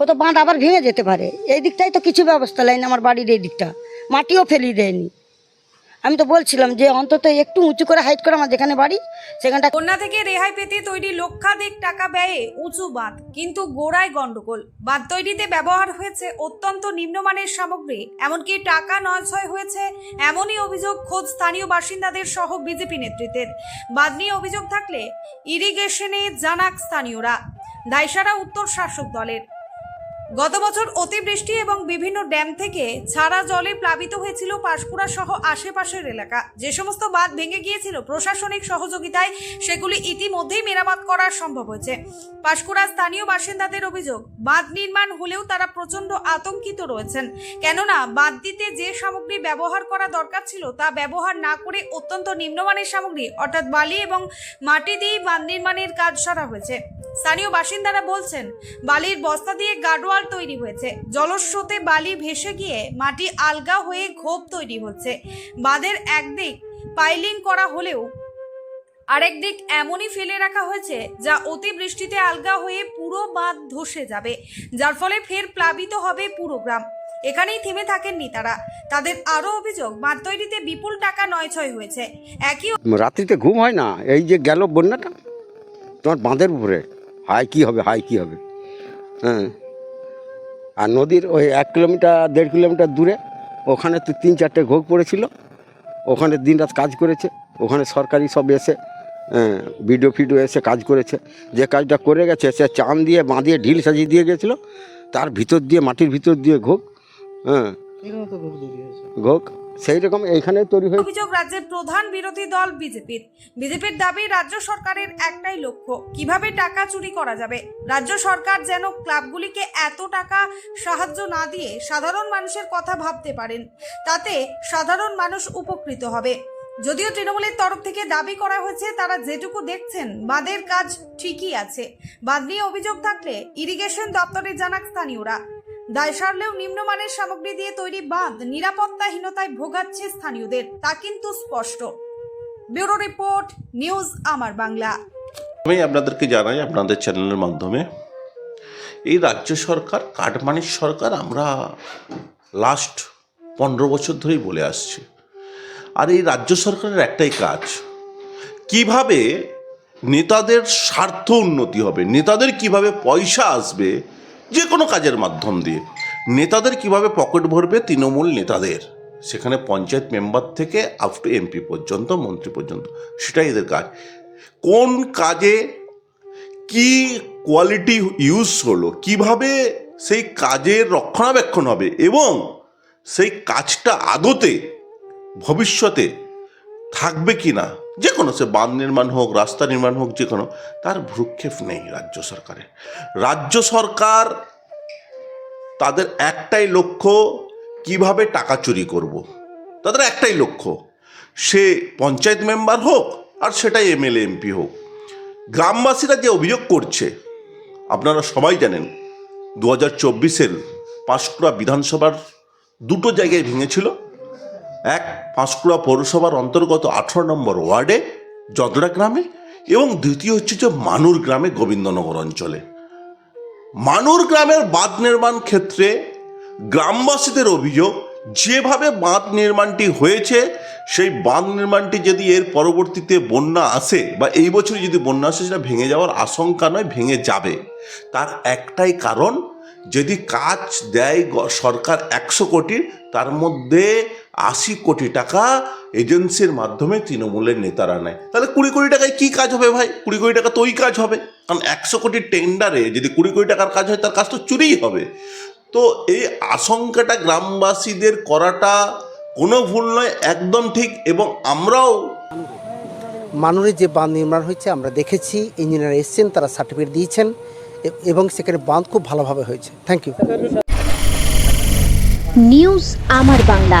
ও তো বাঁধ আবার ভেঙে যেতে পারে। এই দিকটাই তো কিছু ব্যবস্থা নেয়নি আমার বাড়ির এই দিকটা। মাটিও ফেলিয়ে দেয়নি। আমি তো বলছিলাম যে অন্তত একটু উঁচু করে হাইট করে আমার যেখানে বাড়ি সেখানটা বন্যা থেকে রেহাই পেতে তৈরি লক্ষাধিক টাকা ব্যয়ে উঁচু বাঁধ, কিন্তু গোড়ায় গন্ডগোল। বাঁধ তৈরিতে ব্যবহার হয়েছে অত্যন্ত নিম্নমানের সামগ্রী, এমনকি টাকা নয়ছয় হয়েছে এমনই অভিযোগ খোঁজ স্থানীয় বাসিন্দাদের সহ বিজেপি নেতৃত্বের। বাঁধ নিয়ে অভিযোগ থাকলে ইরিগেশনে জানাক স্থানীয়রা। দায়সারা উত্তর শাসক দলের। গত বছর অতিবৃষ্টি এবং বিভিন্ন ড্যাম থেকে ছাড়া জলে প্লাবিত হয়েছিল পাঁশকুড়া সহ আশেপাশের এলাকা। যে সমস্ত বাঁধ ভেঙে গিয়েছিল প্রশাসনিক সহযোগিতায়, সেগুলি ইতিমধ্যেই মেরামত করা সম্ভব হয়েছে। পাঁশকুড়া স্থানীয় বাসিন্দাদের অভিযোগ, বাঁধ নির্মাণ হলেও তারা প্রচণ্ড আতঙ্কিত রয়েছেন। কেননা, বাঁধ দিতে যে সামগ্রী ব্যবহার করা দরকার ছিল তা ব্যবহার না করে অত্যন্ত নিম্নমানের সামগ্রী, অর্থাৎ বালি এবং মাটি দিয়েই বাঁধ নির্মাণের কাজ সারা হয়েছে। স্থানীয় বাসিন্দারা বলছেন, বালির বস্তা দিয়ে গাডোয়াল তৈরি হয়েছে। জলস্রোতে বালি ভেসে গিয়ে মাটি আলগা হয়ে ঘোপ তৈরি হচ্ছে। বাঁধের একদিক পাইলিং করা হলেও আরেক দিক এমনই ফেলে রাখা হয়েছে, যা অতিবৃষ্টিতে আলগা হয়ে পুরো বাঁধ ধসে যাবে, যার ফলে ফের প্লাবিত হবে পুরো গ্রাম। এখানেই থেমে থাকেননি তারা। তাদের আরও অভিযোগ, বাঁধ তৈরিতে বিপুল টাকা নয়ছয় হয়েছে। একই রাত্রিতে ঘুম হয় না, এই যে গেল বন্যাটা, তোমার বাঁধের উপরে। হাই কি হবে হাই কি হবে? হ্যাঁ। আর নদীর ওই এক কিলোমিটার দেড় কিলোমিটার দূরে ওখানে তো তিন চারটে ঘোগ পড়েছিল। ওখানে দিনরাত কাজ করেছে ওখানে সরকারি সব এসে ভিডিও ফিডিও এসে কাজ করেছে। যে কাজটা করে গেছে সে চান দিয়ে বাঁধিয়ে ঢিল সাজিয়ে দিয়ে গেছিল। তার ভিতর দিয়ে মাটির ভিতর দিয়ে ঘোগ হ্যাঁ। ঘোগ সেই রকম এইখানে তৈরি হয়েছে অভিযোগ রাজ্যের প্রধান বিরোধী দল বিজেপির। বিজেপির দাবি, রাজ্য সরকারের একটাই লক্ষ্য। কীভাবে টাকা চুরি করা যাবে? রাজ্য সরকার যেন ক্লাবগুলিকে এত টাকা সাহায্য না দিয়ে সাধারণ মানুষের কথা ভাবতে পারেন, তাতে সাধারণ মানুষ উপকৃত হবে। যদিও তৃণমূলের তরফ থেকে দাবি করা হয়েছে, তারা যেটুকু দেখছেন, বাঁধের কাজ ঠিকই আছে। বাঁধ নিয়ে অভিযোগ থাকলে ইরিগেশন দপ্তরে জানাক স্থানীয়রা। দায় সারলেও নিম্নমানের সামগ্রী দিয়ে তৈরি বাঁধ নিরাপত্তাহীনতায় ভোগাচ্ছে স্থানীয়দের, তা কিন্তু স্পষ্ট। ব্যুরো রিপোর্ট, নিউজ আমার বাংলা। আমি আপনাদেরকে জানাই আপনাদের চ্যানেলের মাধ্যমে, এই রাজ্য সরকার কাটমানির সরকার আমরা লাস্ট পনেরো বছর ধরেই বলে আসছি। আর এই রাজ্য সরকারের একটাই কাজ, কীভাবে নেতাদের স্বার্থ উন্নতি হবে, নেতাদের কীভাবে পয়সা আসবে যে কোনো কাজের মাধ্যম দিয়ে। নেতাদের কীভাবে পকেট ভরবে তৃণমূল নেতাদের? সেখানে পঞ্চায়েত মেম্বার থেকে আপ টু এমপি পর্যন্ত, মন্ত্রী পর্যন্ত, সেটাই এদের কাজ। কোন কাজে কি কোয়ালিটি ইউজ হলো? কীভাবে সেই কাজের রক্ষণাবেক্ষণ হবে? এবং সেই কাজটা আদতে, ভবিষ্যতে থাকবে কি না? যে কোনো, সে বাঁধ নির্মাণ হোক, রাস্তা নির্মাণ হোক, যে কোনো, তার ভ্রুক্ষেপ নেই রাজ্য সরকারের। রাজ্য সরকার তাদের একটাই লক্ষ্য, কীভাবে টাকা চুরি করব। তাদের একটাই লক্ষ্য, সে পঞ্চায়েত মেম্বার হোক আর সেটাই এমএলএ, এমপি হোক। গ্রামবাসীরা যে অভিযোগ করছে, আপনারা সবাই জানেন দু হাজার চব্বিশের পাঁশকুড়া বিধানসভার দুটো জায়গায় ভেঙেছিল। এক পাঁশকুড়া পৌরসভার অন্তর্গত আঠারো নম্বর ওয়ার্ডে যদরা গ্রামে এবং দ্বিতীয় হচ্ছে যে মানুর গ্রামে গোবিন্দনগর অঞ্চলে। মানুর গ্রামের বাঁধ নির্মাণ ক্ষেত্রে গ্রামবাসীদের অভিযোগ, যেভাবে বাঁধ নির্মাণটি হয়েছে, সেই বাঁধ নির্মাণটি যদি এর পরবর্তীতে বন্যা আসে বা এই বছরে যদি বন্যা আসে, সেটা ভেঙে যাওয়ার আশঙ্কা নয়, ভেঙে যাবে। তার একটাই কারণ, যদি কাজ দেয় সরকার একশো কোটির, তার মধ্যে আশি কোটি টাকা এজেন্সির মাধ্যমে তৃণমূলের নেতারা নেয়। তাহলে কুড়ি কোটি টাকায় কী কাজ হবে ভাই? কুড়ি কোটি টাকা তো ওই কাজ হবে। কারণ একশো কোটি টেন্ডারে যদি কুড়ি কোটি টাকার কাজ হয় তার কাজ তো চুরিই হবে। তো এই আশঙ্কাটা গ্রামবাসীদের করাটা কোনো ভুল নয় একদম ঠিক। এবং আমরাও মানুরের যে বাঁধ নির্মাণ হয়েছে আমরা দেখেছি ইঞ্জিনিয়ার এসছেন তারা সার্টিফিকেট দিয়েছেন এবং সেখানে বাঁধ খুব ভালোভাবে হয়েছে। থ্যাংক ইউ নিউজ আমার বাংলা